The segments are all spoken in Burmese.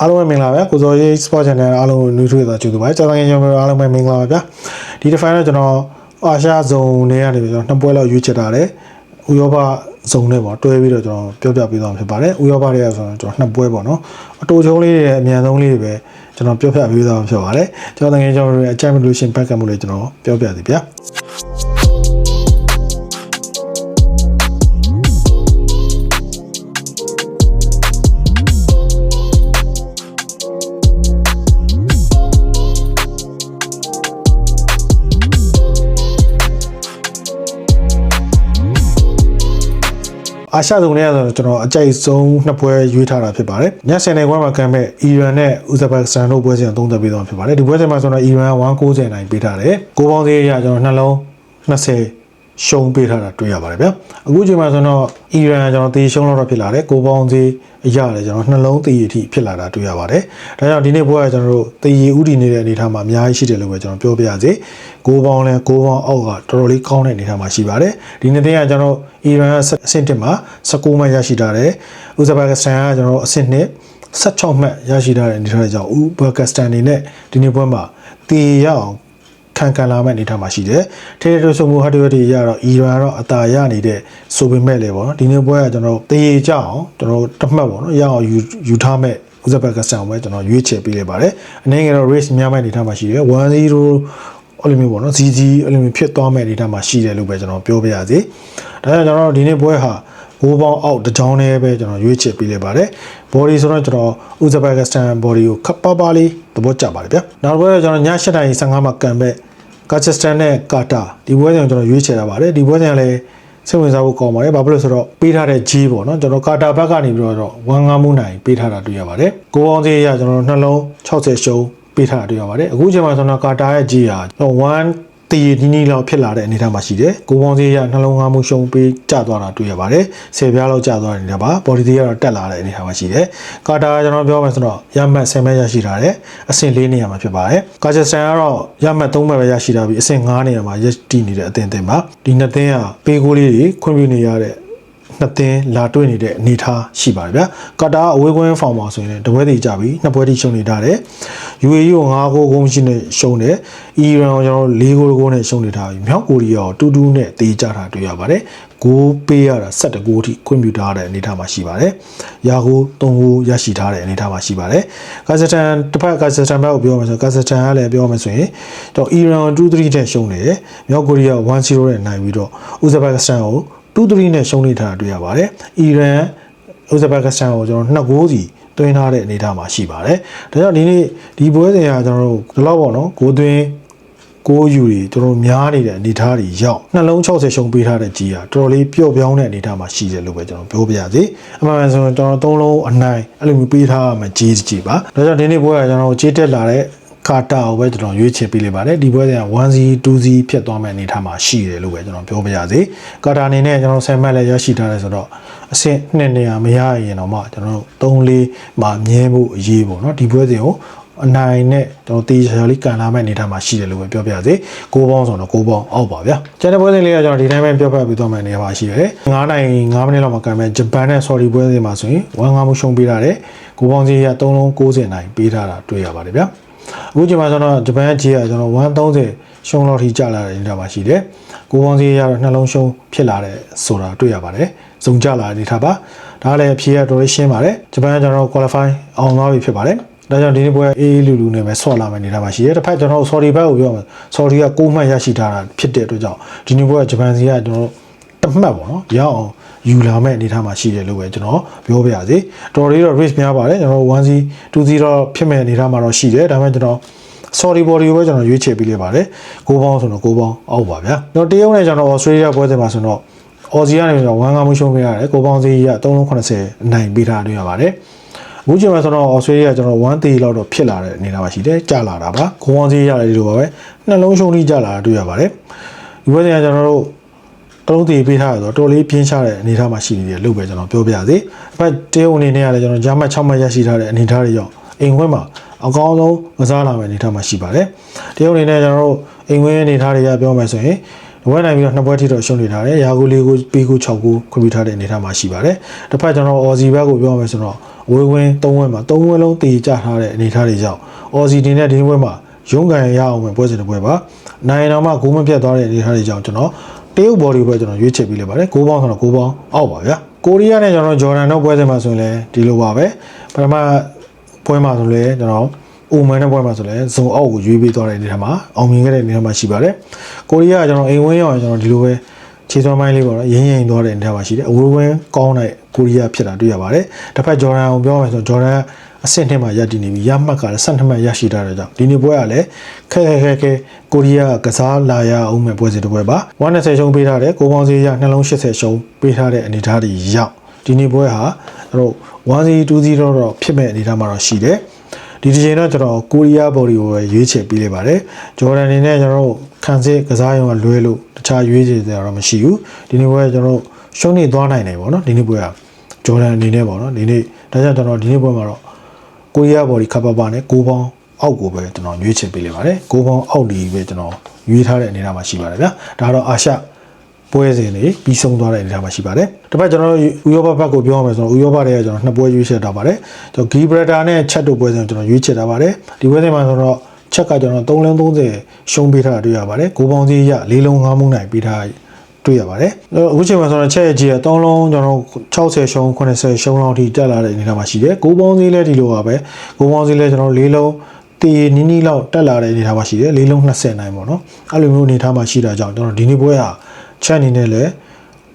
အားလုံးပဲမင်္ဂလာပါဗျာကိုစော်ရေး sport channel အားလုံးကိုနှွေးထွေးစွာကြိုဆိုပါကျွန်တော်ငယ်ကျွန်တော်အားလုံးပဲမင်္ဂလာပါဗျာဒီတစ်ဖိုင်တော့ကျွန်တော်အာရှဇုံတွေကနေပြီးကျွန်တော်နှစ်ပွဲလောက်ရွေးချယ်ထားတယ်ဥရောပဇုံနဲ့ပေါ့တွဲပြီးတော့ကျွန်တော်ပြောပြပေးသွားမှာဖြစ်ပါတယ်ဥရောပတွေကဆိုတော့ကျွန်တော်နှစ်ပွဲပေါ့နော်အတူချုံလေးတွေအမြန်ဆုံးလေးတွေပဲကျွန်တော်ပြောပြပေးသွားမှာဖြစ်ပါတယ်ကျွန်တော်ငယ်ကျွန်တော်ရဲ့အကြိုက်မလို့ရှင်ဘက်ကမှုလေးကျွန်တော်ပြောပြသည်ဗျာ အာရှဇုံတွေကဆိုတော့ကျွန်တော်အကြိုက်ဆုံးနှစ်ပွဲရွေးထားတာဖြစ်ပါတယ်။ည10နိုင်ပွဲမှာကံမဲ့အီရန်နဲ့ဥဇဘက်ကစတန်တို့ပွဲစဉ်သုံးသက်ပေးသွားဖြစ်ပါတယ်။ဒီပွဲစဉ်မှာဆိုတော့အီရန်190နိုင်ပေးထားတယ်။ကိုပေါင်းသေးရကျွန်တော်နှလုံး20 ရှုံးပေးထားတာတွေ့ရပါတယ်ဗျ။အခုချိန်မှာဆိုတော့အီရန်ကျွန်တော်တေးရှုံးတော့ဖြစ်လာတယ်။ကိုပေါင်းသေးအရတယ်ကျွန်တော်နှလုံးတေးအထိဖြစ်လာတာတွေ့ရပါတယ်။ဒါကြောင့်ဒီနေ့ပွဲကကျွန်တော်တို့တေးဥတီနေတဲ့အနေအထားမှာအများကြီးရှိတယ်လို့ပဲကျွန်တော်ပြောပြရစီ။ကိုပေါင်းလဲကိုပေါင်းအောက်ကတော်တော်လေးကောင်းတဲ့အနေအထားမှာရှိပါတယ်။ဒီနေ့တည်းကကျွန်တော်အီရန်ကအဆင့်1မှာ19မှတ်ရရှိထားတယ်။ဥဇဘက်ကစတန်ကကျွန်တော်အဆင့်2 16မှတ်ရရှိထားတဲ့အနေအထားကြောင့်ဥဘက်ကစတန်နေနဲ့ဒီနေ့ပွဲမှာတေးရအောင် ခံခံလာမဲ့အနေထားမှာရှိတယ်။ထေရဆိုမှုဟာဒီဝက်တွေရတော့အီရန်ကတော့အသာရနေတဲ့ဆိုပေမဲ့လေပေါ့နော်ဒီနေ့ပွဲကကျွန်တော်တေးကြအောင်ကျွန်တော်တမှတ်ပေါ့နော်ရအောင်ယူယူထားမဲ့ဥဇဘက်ကစတန်ပဲကျွန်တော်ရွေးချယ်ပေးလိုက်ပါတယ်။အနေငယ်တော့ race များမဲ့အနေထားမှာရှိတယ်1-0အဲ့လိုမျိုးပေါ့နော် GG အဲ့လိုမျိုးဖြစ်သွားမဲ့အနေထားမှာရှိတယ်လို့ပဲကျွန်တော်ပြောပြရစီ။ဒါကြောင့်ကျွန်တော်ဒီနေ့ပွဲဟာ ဘိုးပေါင်းအောက်တစ်ချောင်းနဲ့ပဲကျွန်တော်ရွေးချယ်ပေးလိုက်ပါတယ် body ဆိုတော့ကျွန်တော်ဥဇဘက်ကစတန် body ကိုခပ်ပါပါလေးသဘောကျပါတယ်ဗျာနောက်တစ်ပွဲကကျွန်တော်ည7:00နာရီ15မှာကန်ဘက်ကာချက်စတန်နဲ့ကာတာဒီပွဲစဉ်ကျွန်တော်ရွေးချယ်တာပါတယ်ဒီပွဲစဉ်ကလည်းစိတ်ဝင်စားဖို့ကောင်းပါတယ်ဘာဖြစ်လို့လဲဆိုတော့ပေးထားတဲ့ G ပေါ့နော်ကျွန်တော်ကာတာဘက်ကနေပြီးတော့ဝမ်ငါမှုနိုင်ပေးထားတာတွေ့ရပါတယ်ကိုပေါင်းသေးရကျွန်တော်နှလုံး60ရှုံးပေးထားတာတွေ့ရပါတယ်အခုချိန်မှာကျွန်တော်ကာတာရဲ့ G ဟာ1 တည်ရည်နီးနီးလောက်ဖြစ်လာတဲ့အနေအထားမှာရှိတယ်။ကိုပေါင်းသေးရနှလုံးငါးမှုရှုံးပေးကျသွားတာတွေ့ရပါတယ်။ဆယ်ပြားလောက်ကျသွားတဲ့အနေအထားပါ။ body သေးကတော့တက်လာတဲ့အနေအထားမှာရှိတယ်။ကာတာကကျွန်တော်ပြောမယ်ဆိုတော့ရမှတ်10မှတ်ရရှိထားတယ်။အဆင့်၄နေရာမှာဖြစ်ပါတယ်။ကာဂျက်စတန်ကတော့ရမှတ်3မှတ်ပဲရရှိထားပြီးအဆင့်5နေရာမှာရတည်နေတဲ့အသင်းအသင်းပါ။ဒီနှစ်သင်းကပေးကိုးလေးတွေခွင့်ပြုနေရတဲ့နှစ်သင်းလာတွေ့နေတဲ့အနေအထားရှိပါတယ်ဗျာကာတာအဝေးကွင်းဖောင်မှာဆိုရင်လည်းတပွဲတည်ကြပြီနှစ်ပွဲတည်ရှုံနေထားတယ် UAE ကို9ဂိုးဂိုးမရှိနဲ့ရှုံးတယ်အီရန်ကိုကျွန်တော်4ဂိုးဂိုးနဲ့ရှုံးနေထားပြီမြောက်ကိုရီးယားကိုတူတူနဲ့တည်ကြတာတွေ့ရပါတယ်ဂိုးပေးရတာ17ဂိုးအထိခွင့်ပြုထားတဲ့အနေအထားမှာရှိပါတယ်ရာဂိုး3ဂိုးရရှိထားတဲ့အနေအထားမှာရှိပါတယ်ကာဇက်စတန်တစ်ဖက်ကာဇက်စတန်ဘက်ကိုပြောမယ်ဆိုကာဇက်စတန်ကလည်းပြောမယ်ဆိုရင်တော့အီရန်2-3နဲ့ရှုံးနေတယ်မြောက်ကိုရီးယား1-0နဲ့နိုင်ပြီးတော့ဥဇဘက်ကစတန်ကို2-3နဲ့ရှုံးနေထားတာတွေ့ရပါတယ်အီရန်ဥဇဘက်ကစတန်ကိုကျွန်တော်2ဂိုးစီ တွင်းထားတဲ့အနေအထားမှာရှိပါတယ်။ဒါကြောင့်ဒီနေ့ဒီပွဲစဉ်ကကျွန်တော်တို့ဒီလောက်ပေါ့နော်ဂိုးသွင်းကိုယူတွေတော်တော်များနေတဲ့အနေအထားတွေရောက်နှလုံး60ရှုံပေးထားတဲ့ကြီးကတော်တော်လေးပျော့ပြောင်းတဲ့အနေအထားမှာရှိတယ်လို့ပဲကျွန်တော်ပြောပြရစီအမှန်မှန်ဆိုရင်ကျွန်တော်သုံးလုံးအနိုင်အဲ့လိုမျိုးပေးထားရမယ်ကြီးကြီးပါဒါကြောင့်ဒီနေ့ပွဲကကျွန်တော်ကြေးတက်လာတဲ့ ကာတာကိုပဲကျွန်တော်ရွေးချယ်ပေးလိုက်ပါတယ်ဒီပွဲစဉ်က 1C 2C ဖြစ်သွားမယ့်အနေအထားမှာရှိတယ်လို့ပဲကျွန်တော်ပြောပြရစီကာတာအနေနဲ့ကျွန်တော်10မှတ်လည်းရရှိထားတယ်ဆိုတော့အဆင့်2နေရာမရရင်တော့မှကျွန်တော်တို့3 4မှာမြဲဖို့အရေးပေါ့နော်ဒီပွဲစဉ်ကိုအနိုင်နဲ့ကျွန်တော်တေးချာလေးကန်လာမဲ့အနေထားမှာရှိတယ်လို့ပဲပြောပြစေ။ကိုပေါင်းဆိုတော့ကိုပေါင်းအောက်ပါဗျာ။ကျန်တဲ့ပွဲစဉ်လေးကကျွန်တော်ဒီတိုင်းပဲပြောပြပြီးသွားမယ့်နေရာမှာရှိတယ်။9နိုင်9မိနစ်လောက်မှာကန်မဲ့ဂျပန်နဲ့ဆော်ဒီပွဲစဉ်မှာဆိုရင်1 5မှုရှုံးပေးထားတယ်။ကိုပေါင်းစီက3လုံး90နိုင်ပေးထားတာတွေ့ရပါတယ်ဗျာ။ အခုချိန်မှာကျွန်တော်ဂျပန်ရဲ့ကြီးကကျွန်တော်130ရှုံးလောက်ထိကျလာတဲ့အနေထားမှာရှိတယ်။ကိုပေါင်းစီကတော့နှလုံးရှုံးဖြစ်လာတဲ့ဆိုတာတွေ့ရပါတယ်။စုံကြလာတဲ့အနေထားပါ။ဒါလည်းအဖြေကတော်တော်ရှင်းပါတယ်။ဂျပန်ကကျွန်တော် qualify အောင်သွားပြီဖြစ်ပါတယ်။ဒါကြောင့်ဒီနေ့ပွဲအေးအေးလူလူနဲ့ပဲဆော့လာမယ့်နေတာမှာရှိတယ်။တစ်ဖက်ကျွန်တော် sorry ဘက်ကိုပြောမယ်။ sorry က6မှတ်ရရှိထားတာဖြစ်တဲ့အတွက်ကြောင့်ဒီနေ့ပွဲကဂျပန်စီကကျွန်တော်တစ်မှတ်ပေါ့နော်။ရအောင် ယူလာမယ့်အနေထားမှာရှိတယ်လို့ပဲကျွန်တော်ပြောပြရစီ။တော်လေးတော့ risk များပါတယ်ကျွန်တော် 1C 2C တော့ဖြစ်မဲ့အနေထားမှာတော့ရှိတယ်။ဒါပေမဲ့ကျွန်တော် sorry body ကိုပဲကျွန်တော်ရွေးချယ်ပေးလိုက်ပါတယ်။ကိုပေါင်းဆိုတော့ကိုပေါင်းအောက်ပါဗျာ။တော့တရုတ်နဲ့ကျွန်တော် Australia ပွဲစဉ်မှာဆိုတော့အော်စီကနေကျွန်တော်1 5မှုရှုံးပေးရတယ်။ကိုပေါင်းစီက380အနိုင်ပေးထားတွေ့ရပါတယ်။အခုချိန်မှာဆိုတော့ Australia ကျွန်တော်1 3လောက်တော့ဖြစ်လာတဲ့အနေအထားမှာရှိတယ်ကြာလာတာပါကိုပေါင်းစီရတယ်ဒီလိုပါပဲနှလုံးရှုံးထိကြာလာတာတွေ့ရပါတယ်ဒီပွဲစဉ်ကကျွန်တော်တို့ တလုံးသေးပေးထားရတော့တော်လေးပြင်းရှားတဲ့အနေအထားမှာရှိနေတယ်လို့ပဲကျွန်တော်ပြောပြရစီအဖက်တေးုံအနေနဲ့ကလည်းကျွန်တော်ဂျာမတ်6မှတ်ရရှိထားတဲ့အနေအထားတွေကြောင့်အိမ်ခွဲမှာအကောင်းဆုံးကစားလာမယ့်အနေအထားမှာရှိပါတယ်တေးုံအနေနဲ့ကျွန်တော်တို့အိမ်ခွဲအနေအထားတွေကပြောမယ်ဆိုရင်ဝဲနိုင်ပြီးတော့နှစ်ပွဲထိတော့ရှုံးနေထားတယ်။ရာကိုလေးကိုပေးကို6ကိုခွင့်ပြုထားတဲ့အနေအထားမှာရှိပါတယ်။တစ်ဖက်ကျွန်တော်အော်စီဘက်ကိုပြောမယ်ဆိုတော့ဝေးဝင်း၃ဝင်းမှာ၃ဝင်းလုံးတည်ကြထားတဲ့အနေအထားတွေကြောင့်အော်စီတင်တဲ့ဒီနေ့ပွဲမှာရုံးကန်ရအောင်ပဲပွဲစဉ်တစ်ပွဲပါနိုင်တော်မှဂိုးမပြတ်သွားတဲ့အနေအထားတွေကြောင့်ကျွန်တော် တရုတ်ဘော်ဒီပွဲကျွန်တော်ရွေးချယ်ပြီးလိုက်ပါတယ်9ပေါင်းဆိုတော့9ပေါင်းအောက်ပါဗျာကိုရီးယားနဲ့ကျွန်တော်ဂျော်ဒန်တို့ပွဲစဉ်မှာဆိုရင်လည်းဒီလိုပါပဲပထမပွဲမှာဆိုလည်းကျွန်တော်အိုမန်တဲ့ပွဲမှာဆိုလည်းဇုံအောက်ကိုရွေးပေးသွားတဲ့အနေအထားမှာအောင်မြင်ခဲ့တဲ့အနေအထားမှာရှိပါတယ်ကိုရီးယားကကျွန်တော်အိမ်ဝင်းရောက်ရင်ကျွန်တော်ဒီလိုပဲခြေစွမ်းပိုင်းလေးပေါ့နော်ရင်းရင်သွားတဲ့အနေအထားမှာရှိတယ်အဝေးဝင်းကောင်းတဲ့ကိုရီးယားဖြစ်တာတွေ့ရပါတယ်တစ်ဖက်ဂျော်ဒန်ကိုပြောမယ်ဆိုဂျော်ဒန် အဆင့်နှစ်မှာရပ်တည်နေပြီရမှတ်ကလည်း12မှတ်ရရှိထားတဲ့ကြောင့်ဒီနေ့ပွဲကလည်းခက်ခက်ခဲခဲကိုရီးယားကစားလာရအောင်မဲ့ပွဲစဉ်တစ်ပွဲပါ120ရှုံးပေးထားတယ်ကိုပေါင်းစည်းရနှလုံး80ရှုံးပေးထားတဲ့အနေအထားတွေရောက်ဒီနေ့ပွဲဟာတို့1-0 2-0တော့ဖြစ်မဲ့အနေအထားမှာတော့ရှိတယ်ဒီဒီချိန်တော့ကျွန်တော်ကိုရီးယားဘော်ဒီကိုပဲရွေးချယ်ပေးလိုက်ပါတယ်ဂျော်ဒန်အနေနဲ့ကျွန်တော်တို့ခံစစ်ကစားရုံကလွဲလို့တခြားရွေးချယ်စရာတော့မရှိဘူးဒီနေ့ပွဲကကျွန်တော်တို့ရှုံးနေသွားနိုင်တယ်ပေါ့နော်ဒီနေ့ပွဲကဂျော်ဒန်အနေနဲ့ပေါ့နော်ဒီနေ့ဒါကြောင့်ကျွန်တော်ဒီနေ့ပွဲမှာတော့ ကိုရီးယားဘော်ဒီခပ်ပပနဲ့6ပေါင်းအောက်ကိုပဲကျွန်တော်ရွေးချယ်ပေးလိုက်ပါတယ်6ပေါင်းအောက်ဒီပဲကျွန်တော်ရွေးထားတဲ့အနေအထားမှာရှိပါတယ်ဗျာဒါကတော့အာရှပွဲစဉ်တွေပြီးဆုံးသွားတဲ့အနေအထားမှာရှိပါတယ်။တစ်ဖက်ကျွန်တော်တို့ဥရောပဘက်ကိုပြောရမယ်ဆိုတော့ဥရောပတွေကကျွန်တော်နှစ်ပွဲရွေးချယ်ထားပါတယ်။ကျွန်တော်ဂီဘရတာနဲ့ချက်တို့ပွဲစဉ်ကိုကျွန်တော်ရွေးချယ်ထားပါတယ်။ဒီပွဲစဉ်မှာဆိုတော့ချက်ကကျွန်တော်3လုံး30ရှုံးပေးထားတာတွေ့ရပါတယ်။ကိုပေါင်းစည်းရ4လုံး5မှုနိုင်ပေးထား တွေ့ရပါတယ်။အခုချိန်မှာဆိုတော့ချက်ရဲ့ကြီးက3လုံးကျွန်တော်60ရှုံး80ရှုံးလောက်ထိတက်လာတဲ့အနေအထားမှာရှိတယ်။ကိုပေါင်းစည်းလည်းဒီလိုပါပဲ။ကိုပေါင်းစည်းလည်းကျွန်တော်4လုံးတည်နီးနီးလောက်တက်လာတဲ့အနေအထားမှာရှိတယ်။4လုံး20နိုင်ပေါ့နော်။အဲ့လိုမျိုးအနေအထားမှာရှိတာကြောင့်ကျွန်တော်ဒီနေ့ပွဲဟာချက်အနေနဲ့လည်း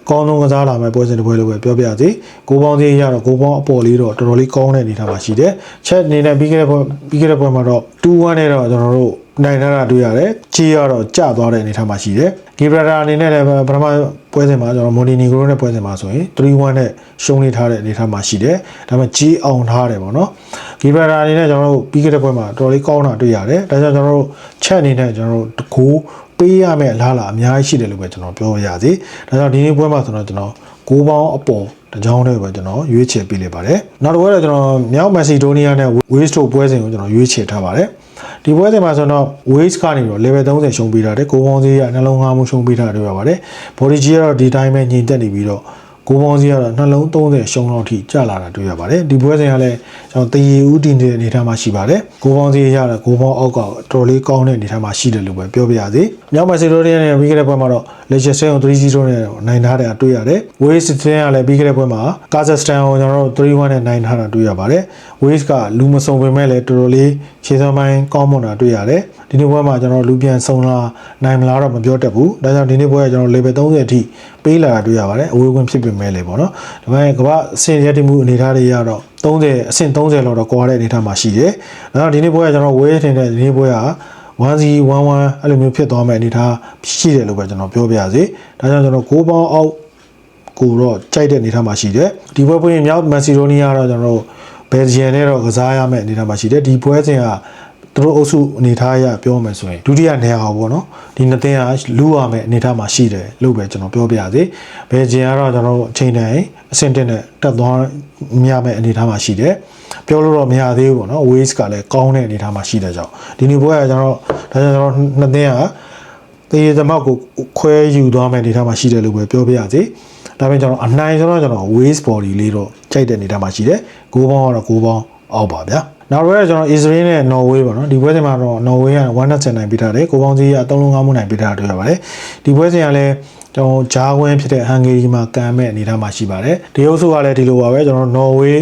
ကောင်းဆုံးကစားလာမဲ့ပွဲစဉ်တစ်ပွဲလို့ပဲပြောပြရစီကိုပေါင်းသေးရတော့ကိုပေါင်းအပေါ်လေးတော့တော်တော်လေးကောင်းတဲ့အနေအထားမှာရှိတယ်ချက်အနေနဲ့ပြီးခဲ့တဲ့ပွဲပြီးခဲ့တဲ့ပွဲမှာတော့2-1နဲ့တော့ကျွန်တော်တို့ နိုင်ထားတာတွေ့ရတယ်ချီရတော့ကျသွားတဲ့အနေအထားမှာရှိတယ်ဂီဘရာတာအနေနဲ့လည်းပထမပွဲစဉ်မှာကျွန်တော်မိုနီနီဂိုနဲ့ပွဲစဉ်မှာဆိုရင်3-1နဲ့ရှုံးနေထားတဲ့အနေအထားမှာရှိတယ်ဒါပေမဲ့ကြီးအောင်ထားတယ်ပေါ့နော်ဂီဘရာတာအနေနဲ့ကျွန်တော်တို့ပြီးခဲ့တဲ့ပွဲမှာတော်တော်လေးကောင်းတာတွေ့ရတယ်ဒါကြောင့်ကျွန်တော်တို့ချက်အနေနဲ့ကျွန်တော်တို့တကူပေးရမယ့်အလားအလာအများကြီးရှိတယ်လို့ပဲကျွန်တော်ပြောရစီဒါကြောင့်ဒီနေ့ပွဲမှာဆိုတော့ကျွန်တော်6ပေါင်းအပေါ်တကြောင်းလေးပဲကျွန်တော်ရွေးချယ်ပေးလိုက်ပါတယ်နောက်တစ်ပွဲတော့ကျွန်တော်မြောက်မက်ဆီဒိုးနီးယားနဲ့ Waste တို့ပွဲစဉ်ကိုကျွန်တော်ရွေးချယ်ထားပါတယ် ဒီပွဲစဉ်မှာဆိုတော့ Waste ကနေတော့ level 30ရှုံးပေးထားတယ်ကိုပေါင်းစည်းရနှလုံးငါးမှုရှုံးပေးထားတယ်တွေ့ရပါတယ် Body G ကတော့ဒီတိုင်းပဲညီတက်နေပြီးတော့ ကိုပေါင်းစည်းကတော့နှလုံး30ရှုံးလောက်ထိကျလာတာတွေ့ရပါတယ်ဒီပွဲစဉ်ကလည်းကျွန်တော်တရီဦးတင်တဲ့အနေအထားမှာရှိပါတယ်ကိုပေါင်းစည်းရတော့ကိုပေါင်းအောက်ကတော်တော်လေးကောင်းတဲ့အနေအထားမှာရှိတယ်လို့ပဲပြောပြရစီမြောက်မက်ဆီဒိုနီးယားနဲ့ပြီးခဲ့တဲ့ပွဲမှာတော့ Leicester ကို3-0နဲ့နိုင်ထားတာတွေ့ရတယ် Wales တင်ကလည်းပြီးခဲ့တဲ့ပွဲမှာ Kazakhstan ကိုကျွန်တော်တို့3-1နဲ့နိုင်ထားတာတွေ့ရပါတယ် Wales ကလူမစုံပေမဲ့လည်းတော်တော်လေးခြေစွမ်းပိုင်းကောင်းမွန်တာတွေ့ရတယ်ဒီနေ့ပွဲမှာကျွန်တော်လူပြန်ဆုံလာနိုင်မလားတော့မပြောတတ်ဘူးဒါကြောင့်ဒီနေ့ပွဲကကျွန်တော် level 30အထိပေးလာတာတွေ့ရပါတယ်အဝေးဝင်ဖြစ်ပေမဲ့လည်းပေါ့နော်ဒါပေမဲ့ကမ္ဘာအဆင့်ရက်တမှုအနေအထားတွေကတော့30အဆင့်30လောက်တော့ကွာတဲ့အနေအထားမှာရှိတယ်ဒါကြောင့်ဒီနေ့ပွဲကကျွန်တော်ဝေးထင်တဲ့ဒီနေ့ပွဲက1စီ11အဲ့လိုမျိုးဖြစ်သွားမယ့်အနေအထားရှိတယ်လို့ပဲကျွန်တော်ပြောပြရစီဒါကြောင့်ကျွန်တော်6ပေါင်းအောက်ကိုတော့ကြိုက်တဲ့အနေအထားမှာရှိတယ်ဒီပွဲပွင့်မြောက်မက်ဆီဒိုနီးယားတော့ကျွန်တော်တို့ဘယ်ဂျီယန်နဲ့တော့ကစားရမယ့်အနေအထားမှာရှိတယ်ဒီပွဲစဉ်က သူတို့အုပ်စုအနေထားအရပြောမယ်ဆိုရင်ဒုတိယနေရာဟောပေါ့နော်ဒီနှစ်သင်းကလူရမယ့်အနေထားမှာရှိတယ်လို့ပဲကျွန်တော်ပြောပြရစီဘယ်ဂျီယန်ကတော့ကျွန်တော်တို့အချိန်တိုင်းအဆင့်တက်နဲ့တက်သွားမြမယ့်အနေထားမှာရှိတယ်ပြောလို့တော့မရသေးဘူးပေါ့နော် waste ကလည်းကောင်းတဲ့အနေထားမှာရှိတဲ့ကြောင့်ဒီနေ့ပွဲကကျွန်တော်ဒါကြောင့်ကျွန်တော်နှစ်သင်းကတေးသမက်ကိုခွဲယူသွားမယ့်အနေထားမှာရှိတယ်လို့ပဲပြောပြရစီဒါပေမဲ့ကျွန်တော်အနိုင်ဆိုတော့ကျွန်တော် waste body လေးတော့ကြိုက်တဲ့အနေထားမှာရှိတယ်ဂိုးပေါင်းကတော့ဂိုးပေါင်းအောက်ပါဗျာ နောက်တော့ကျွန်တော် Israel နဲ့ Norway ပေါ့နော်ဒီပွဲစဉ်မှာတော့ Norway က1.7နိုင်ပေးထားတယ်ကိုပေါင်းစည်းက3လုံး5မှုနိုင်ပေးထားတာတွေ့ရပါတယ်ဒီပွဲစဉ်ကလည်းကျွန်တော်ဂျားဝင်းဖြစ်တဲ့ဟန်ဂေရီမှာကံမဲ့အနေထားမှာရှိပါတယ်ဒီအုပ်စုကလည်းဒီလိုပါပဲကျွန်တော် Norway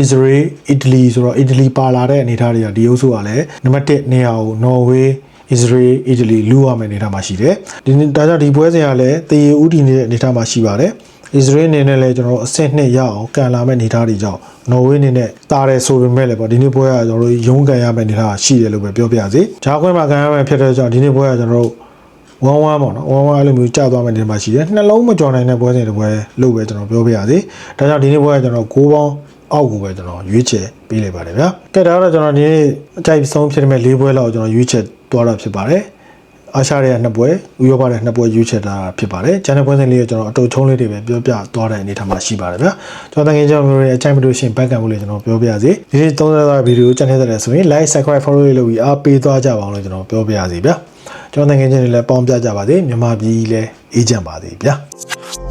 Israel Italy ဆိုတော့ Italy ပါလာတဲ့အနေထားတွေကဒီအုပ်စုကလည်းနံပါတ်1နေရာကို Norway Israel Italy လူရမယ့်အနေထားမှာရှိတယ်ဒီဒါကြောင့်ဒီပွဲစဉ်ကလည်းတည်ရဥတီနေတဲ့အနေထားမှာရှိပါတယ် Israel အနေနဲ့လည်းကျွန်တော်တို့အဆင့်နှစ်ရအောင်ကန်လာမဲ့အနေထားတွေကြောင့် Norway အနေနဲ့တားတယ်ဆိုပေမဲ့လည်းပေါ့ဒီနေ့ပွဲကကျွန်တော်တို့ရုန်းကန်ရမယ့်အနေထားရှိတယ်လို့ပဲပြောပြရစီဂျာခွဲမှာကန်ရမယ့်ဖြစ်တဲ့ကြောင့်ဒီနေ့ပွဲကကျွန်တော်တို့ဝမ်းဝမ်းပေါ့နော်ဝမ်းဝမ်းအဲ့လိုမျိုးကြာသွားမယ့်နေရာမှာရှိတယ်နှလုံးမကြော်နိုင်တဲ့ပွဲစဉ်တစ်ပွဲလို့ပဲကျွန်တော်ပြောပြရစီဒါကြောင့်ဒီနေ့ပွဲကကျွန်တော်6ပေါင်းအောက်ကိုပဲကျွန်တော်ရွေးချယ်ပေးလိုက်ပါတယ်ဗျာကဲဒါတော့ကျွန်တော်ဒီနေ့အကြိုက်ဆုံးဖြစ်တဲ့၄ပွဲလောက်ကျွန်တော်ရွေးချယ်သွားတာဖြစ်ပါတယ် အာရှရဲ့နှစ်ပွဲဥရောပရဲ့နှစ်ပွဲရွေးချယ်တာဖြစ်ပါတယ်။ကျန်တဲ့ပွဲစဉ်လေးကိုကျွန်တော်အတူချုံးလေးတွေပဲပြောပြသွားတဲ့အနေထားမှာရှိပါတယ်ဗျာ။ကျွန်တော်တကယ်ကြောင့်မျိုးရဲ့အချိုင်မလို့ရှင်ဘက်ကံမှုလေးကျွန်တော်ပြောပြရစီ။ဒီနေ့သုံးသက်သောဗီဒီယိုကြံနေတဲ့ဆိုရင် like subscribe follow လေးလုပ်ပြီးအားပေးသွားကြပါအောင်လို့ကျွန်တော်ပြောပြရစီဗျာ။ကျွန်တော်တကယ်ချင်းတွေလည်းပေါင်းပြကြပါစေ။မြန်မာပြည်လည်းအေးချမ်းပါစေဗျာ။